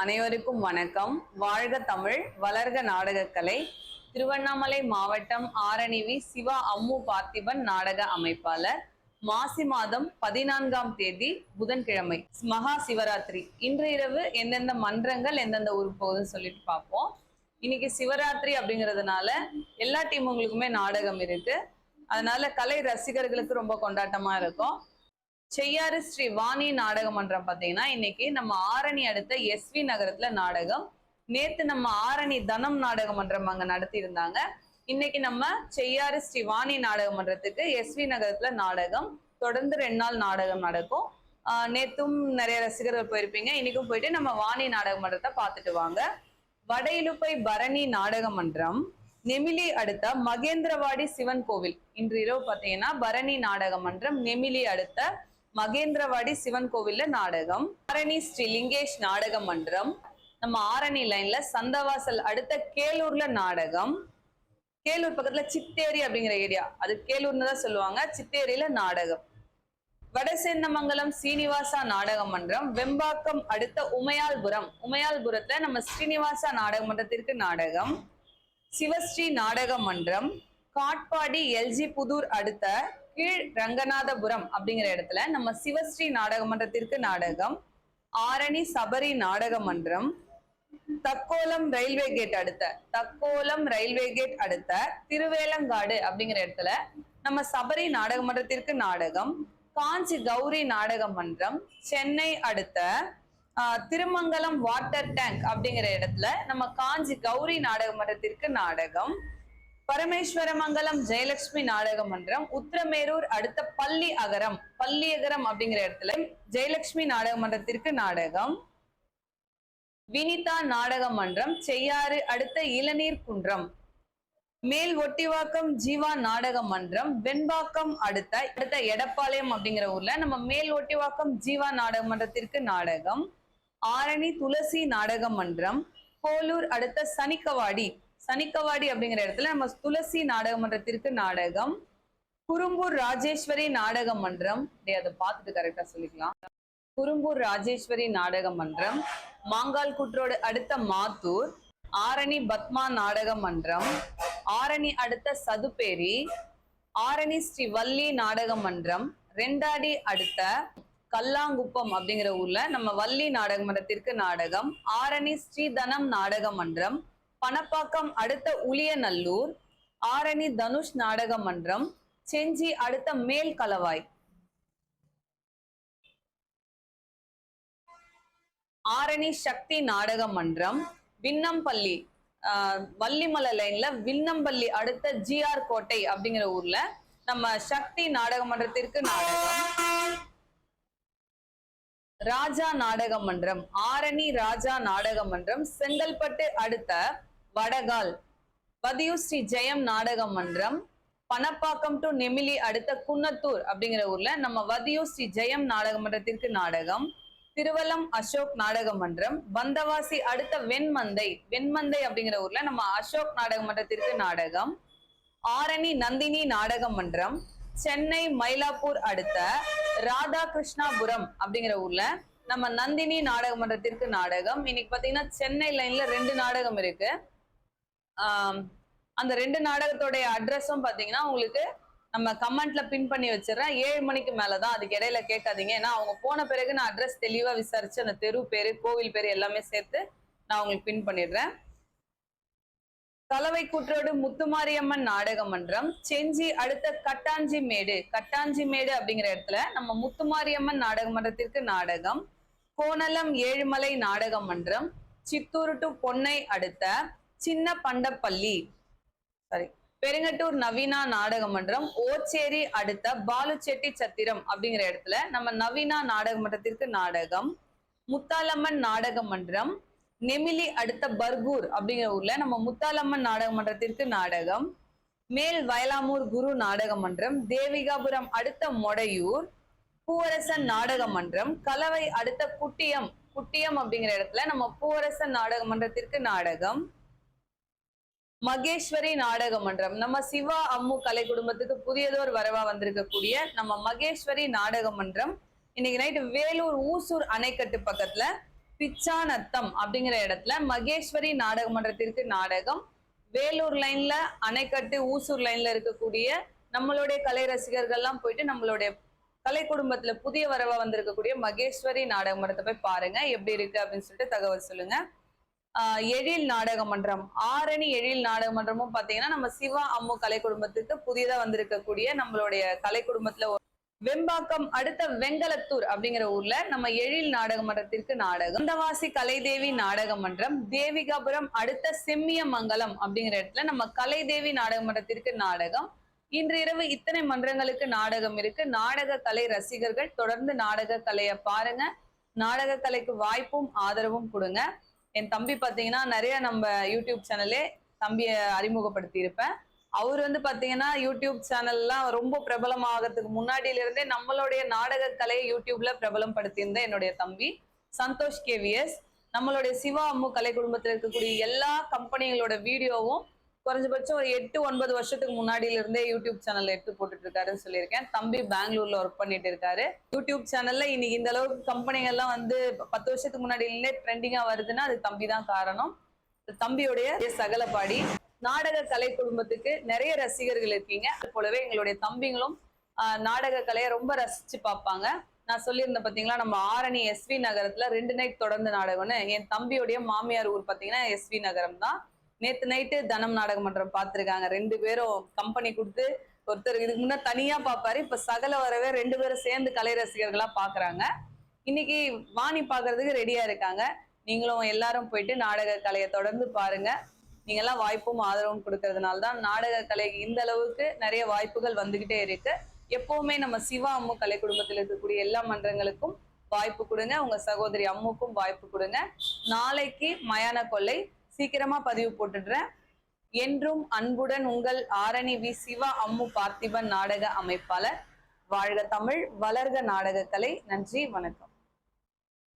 அனைவருக்கும் வணக்கம். வாழ்க தமிழ் வளர்க நாடகக்கலை. திருவண்ணாமலை மாவட்டம் ஆரணிவி சிவா அம்மு பார்த்திபன் நாடக அமைப்பாளர். மாசி மாதம் பதினான்காம் தேதி புதன்கிழமை. மகா சிவராத்திரி. இன்று இரவு எந்தெந்த மன்றங்கள் எந்தெந்த ஊருக்கு போகுதுன்னு சொல்லிட்டு பார்ப்போம். இன்னைக்கு சிவராத்திரி அப்படிங்கிறதுனால எல்லா டீமுங்களுக்குமே நாடகம் இருக்கு. அதனால கலை ரசிகர்களுக்கு ரொம்ப கொண்டாட்டமா இருக்கும். செய்யாறு ஸ்ரீ வாணி நாடக மன்றம் பார்த்தீங்கன்னா இன்னைக்கு நம்ம ஆரணி அடுத்த எஸ்வி நகரத்துல நாடகம். நேத்து நம்ம ஆரணி தனம் நாடக மன்றம் அங்க நடத்தி இருந்தாங்க இன்னைக்கு நம்ம செய்யாறு ஸ்ரீ வாணி நாடக மன்றத்துக்கு எஸ்வி நகரத்துல நாடகம். தொடர்ந்து ரெண்டு நாள் நாடகம் நடக்கும். ஆஹ் நேத்தும் நிறைய ரசிகர்கள் போயிருப்பீங்க. இன்னைக்கும் போயிட்டு நம்ம வாணி நாடக மன்றத்தை பார்த்துட்டு வாங்க. வடையிலுப்பை பரணி நாடக மன்றம். நெமிலி அடுத்த மகேந்திரவாடி சிவன் கோவில். இன்று இரவு பார்த்தீங்கன்னா பரணி நாடக மன்றம் நெமிலி அடுத்த மகேந்திரவாடி சிவன் கோவில்ல நாடகம். ஆரணி ஸ்ரீ லிங்கேஷ் நாடக மன்றம். நம்ம ஆரணி லைன்ல சந்தவாசல் அடுத்த கேலூர்ல நாடகம். கேலூர் பக்கத்துல சித்தேரி அப்படிங்கிற ஏரியா. அது கேலூர்னு தான் சொல்லுவாங்க. சித்தேரியில நாடகம். வடசேந்தமங்கலம் சீனிவாசா நாடக மன்றம். வெம்பாக்கம் அடுத்த உமையால்புரம். உமையால்புரத்துல நம்ம ஸ்ரீனிவாசா நாடக மன்றத்திற்கு நாடகம். சிவஸ்ரீ நாடக மன்றம். காட்பாடி எல்ஜி புதூர் அடுத்த கீழ் ரங்கநாதபுரம் அப்படிங்கிற இடத்துல நம்ம சிவஸ்ரீ நாடக மன்றத்திற்கு நாடகம் ஆரணி சபரி நாடக மன்றம் தக்கோலம் ரயில்வே கேட் அடுத்த தக்கோலம் ரயில்வே கேட் அடுத்த திருவேலங்காடு அப்படிங்கிற இடத்துல நம்ம சபரி நாடக மன்றத்திற்கு நாடகம் காஞ்சி கௌரி நாடக மன்றம் சென்னை அடுத்த திருமங்கலம் வாட்டர் டேங்க் அப்படிங்கிற இடத்துல நம்ம காஞ்சி கௌரி நாடக மன்றத்திற்கு நாடகம் பரமேஸ்வரமங்கலம் ஜெயலட்சுமி நாடக மன்றம் உத்திரமேரூர் அடுத்த பள்ளி அகரம். பள்ளி அகரம் அப்படிங்கிற இடத்துல ஜெயலட்சுமி நாடக மன்றத்திற்கு நாடகம். வினிதா நாடக மன்றம் செய்யாறு அடுத்த இளநீர் குன்றம். மேல் ஒட்டிவாக்கம் ஜீவா நாடக மன்றம் வெண்பாக்கம் அடுத்த அடுத்த எடப்பாளையம் அப்படிங்கிற ஊர்ல நம்ம மேல் ஒட்டிவாக்கம் ஜீவா நாடக மன்றத்திற்கு நாடகம். ஆரணி துளசி நாடக மன்றம் கோலூர் அடுத்த சனிக்கவாடி. சனிக்கவாடி அப்படிங்கிற இடத்துல நம்ம துளசி நாடக மன்றத்திற்கு நாடகம் குறும்பூர் ராஜேஸ்வரி நாடக மன்றம் டேய் அதை பார்த்துட்டு கரெக்டா சொல்லிக்கலாம். குறும்பூர் ராஜேஸ்வரி நாடக மன்றம் மாங்கால் குற்றோடு அடுத்த மாத்தூர் ஆரணி பத்மா நாடக மன்றம் ஆரணி அடுத்த சதுப்பேரி ஆரணி ஸ்ரீ வள்ளி நாடக மன்றம் ரெண்டாடி அடுத்த கல்லாங்குப்பம் அப்படிங்கிற ஊர்ல நம்ம வள்ளி நாடக மன்றத்திற்கு நாடகம் ஆரணி ஸ்ரீதனம் நாடக மன்றம் பணப்பாக்கம் அடுத்த உளியநல்லூர் ஆரணி தனுஷ் நாடக மன்றம் செஞ்சி அடுத்த மேல் கலவாய். ஆரணி சக்தி நாடக மன்றம் விண்ணம்பள்ளி ஆஹ் வள்ளிமலை லைன்ல விண்ணம்பள்ளி அடுத்த ஜிஆர் கோட்டை அப்படிங்கிற ஊர்ல நம்ம சக்தி நாடக மன்றத்திற்கு நாடகம். ராஜா நாடக மன்றம் ஆரணி ராஜா நாடக மன்றம் செங்கல்பட்டு அடுத்த வடகால். பதியு ஸ்ரீ ஜெயம் நாடக மன்றம் பணப்பாக்கம் டு நெமிலி அடுத்த குன்னத்தூர் அப்படிங்கிற ஊர்ல நம்ம வதியூ ஸ்ரீ ஜெயம் நாடக மன்றத்திற்கு நாடகம் திருவலம் அசோக் நாடக மன்றம் வந்தவாசி அடுத்த வெண்மந்தை வெண்மந்தை அப்படிங்கிற ஊர்ல நம்ம அசோக் நாடக மன்றத்திற்கு நாடகம் ஆரணி நந்தினி நாடக மன்றம் சென்னை மயிலாப்பூர் அடுத்த ராதா கிருஷ்ணாபுரம் அப்படிங்கிற ஊர்ல நம்ம நந்தினி நாடக மன்றத்திற்கு நாடகம். இன்னைக்கு பாத்தீங்கன்னா சென்னை லைன்ல ரெண்டு நாடகம் இருக்கு. அந்த ரெண்டு நாடகத்தோடைய அட்ரஸும் பாத்தீங்கன்னா உங்களுக்கு நம்ம கமெண்ட்ல பின் பண்ணி வச்சிடறேன். ஏழு மணிக்கு மேலதான். அதுக்கு இடையில கேட்காதீங்க. ஏன்னா அவங்க போன பிறகு நான் அட்ரஸ் தெளிவா விசாரிச்சு அந்த தெரு பேரு கோவில் பேரு எல்லாமே சேர்த்து நான் உங்களுக்கு பின் பண்ணிடுறேன். கலவை கூற்றோடு முத்துமாரியம்மன் நாடக மன்றம். செஞ்சி அடுத்த கட்டாஞ்சி மேடு. கட்டாஞ்சி மேடு அப்படிங்கிற இடத்துல நம்ம முத்துமாரியம்மன் நாடக மன்றத்திற்கு நாடகம். கோணலம் ஏழுமலை நாடக மன்றம். சித்தூர் டு பொன்னை அடுத்த சின்ன பண்டப்பள்ளி. சாரி பெருங்கட்டூர் நவீனா நாடக மன்றம் ஓச்சேரி அடுத்த பாலுச்செட்டி சத்திரம் அப்படிங்கிற இடத்துல நம்ம நவீனா நாடக மன்றத்திற்கு நாடகம் முத்தாலம்மன் நாடக மன்றம் நெமிலி அடுத்த பர்கூர் அப்படிங்கிற ஊர்ல நம்ம முத்தாலம்மன் நாடக மன்றத்திற்கு நாடகம் மேல் வயலாமூர் குரு நாடக மன்றம் தேவிகாபுரம் அடுத்த மொடையூர் பூவரசன் நாடக மன்றம் கலவை அடுத்த குட்டியம் குட்டியம் அப்படிங்கிற இடத்துல நம்ம பூவரசன் நாடக மன்றத்திற்கு நாடகம் மகேஸ்வரி நாடக மன்றம். நம்ம சிவா அம்மு கலை குடும்பத்துக்கு புதியதோர் வரவா வந்திருக்கக்கூடிய நம்ம மகேஸ்வரி நாடக மன்றம். இன்னைக்கு நைட்டு வேலூர் ஊசூர் அணைக்கட்டு பக்கத்துல பிச்சானத்தம் அப்படிங்கிற இடத்துல மகேஸ்வரி நாடக மன்றத்திற்கு நாடகம். வேலூர் லைன்ல அணைக்கட்டு ஊசூர் லைன்ல இருக்கக்கூடிய நம்மளுடைய கலை ரசிகர்கள்லாம் போயிட்டு நம்மளுடைய கலை குடும்பத்துல புதிய வரவா வந்திருக்கக்கூடிய மகேஸ்வரி நாடக மன்றத்தை போய் பாருங்க. எப்படி இருக்கு அப்படின்னு சொல்லிட்டு தகவல் சொல்லுங்க. எழில் நாடக மன்றம். ஆரணி எழில் நாடக மன்றமும் பாத்தீங்கன்னா நம்ம சிவா அம்மு கலை குடும்பத்துக்கு புதியதா வந்திருக்கக்கூடிய நம்மளுடைய கலை குடும்பத்துல ஒரு- வெம்பாக்கம் அடுத்த வெங்கலத்தூர் அப்படிங்கிற ஊர்ல நம்ம எழில் நாடக மன்றத்திற்கு நாடகம். அந்தவாசி கலைதேவி நாடக மன்றம் தேவிகாபுரம் அடுத்த செம்மியமங்கலம் அப்படிங்கிற இடத்துல நம்ம கலைதேவி நாடக மன்றத்திற்கு நாடகம். இன்று இரவு இத்தனை மன்றங்களுக்கு நாடகம் இருக்கு. நாடக கலை ரசிகர்கள் தொடர்ந்து நாடக கலையை பாருங்க. நாடக கலைக்கு வாய்ப்பும் ஆதரவும் கொடுங்க. என் தம்பி பாத்தீங்கன்னா நிறைய நம்ம யூடியூப் சேனல்லே தம்பியை அறிமுகப்படுத்தி இருப்பேன் அவர் வந்து பாத்தீங்கன்னா யூடியூப் சேனல்லாம் ரொம்ப பிரபலம் ஆகிறதுக்கு முன்னாடியில இருந்தே நம்மளுடைய நாடக கலையை யூடியூப்ல பிரபலம் படுத்தியிருந்த என்னுடைய தம்பி சந்தோஷ் கேவிஎஸ் நம்மளுடைய சிவா அம்மு கலை குடும்பத்தில் இருக்கக்கூடிய எல்லா கம்பெனிகளோட வீடியோவும் குறைஞ்சபட்சம் ஒரு எட்டு ஒன்பது வருஷத்துக்கு முன்னாடியில இருந்தே யூடியூப் சேனல்ல எடுத்து போட்டுட்டு இருக்காருன்னு சொல்லியிருக்கேன். தம்பி பெங்களூர்ல ஒர்க் பண்ணிட்டு இருக்காரு யூடியூப் சேனல்ல இன்னைக்கு இந்த அளவுக்கு கம்பெனிகள்லாம் வந்து பத்து வருஷத்துக்கு முன்னாடியிலே ட்ரெண்டிங்கா வருதுன்னா அது தம்பி தான் காரணம் தம்பியுடைய சகலப்பாடி. நாடக கலை குடும்பத்துக்கு நிறைய ரசிகர்கள் இருக்கீங்க. அது போலவே எங்களுடைய தம்பிங்களும் ஆஹ், நாடக கலையை ரொம்ப ரசிச்சு பார்ப்பாங்க. நான் சொல்லியிருந்தேன் பாத்தீங்களா நம்ம ஆரணி எஸ்வி நகரத்துல ரெண்டு நைட் தொடர்ந்து நாடகம்னு. என் தம்பியுடைய மாமியார் ஊர் பாத்தீங்கன்னா எஸ்வி நகரம் தான் நேத்து நைட்டு தனம் நாடக மன்றம் பார்த்திருக்காங்க ரெண்டு பேரும் கம்பெனி கொடுத்து ஒருத்தர் இதுக்கு முன்னே தனியா பார்ப்பாரு இப்ப சகல வரவே ரெண்டு பேரும் சேர்ந்து கலை ரசிகர்களா பாக்குறாங்க. இன்னைக்கு வாணி பாக்குறதுக்கு ரெடியா இருக்காங்க. நீங்களும் எல்லாரும் போயிட்டு நாடக கலையை தொடர்ந்து பாருங்க. நீங்க எல்லாம் வாய்ப்பும் ஆதரவும் கொடுக்கறதுனால தான் நாடக கலைக்கு இந்த அளவுக்கு நிறைய வாய்ப்புகள் வந்துகிட்டே இருக்கு. எப்பவுமே நம்ம சிவா அம்மு கலை குடும்பத்தில் இருக்கக்கூடிய எல்லா மன்றங்களுக்கும் வாய்ப்பு கொடுங்க. உங்க சகோதரி அம்முக்கும் வாய்ப்பு கொடுங்க. நாளைக்கு மயான கொள்ளை சீக்கிரமா பதிவு போட்டுடுறேன். என்றும் அன்புடன் உங்கள் ஆரணி வி. சிவா அம்மு பார்த்திபன் நாடக அமைப்பாளர். வாழ்க தமிழ் வளர்க நாடக கலை நன்றி வணக்கம்.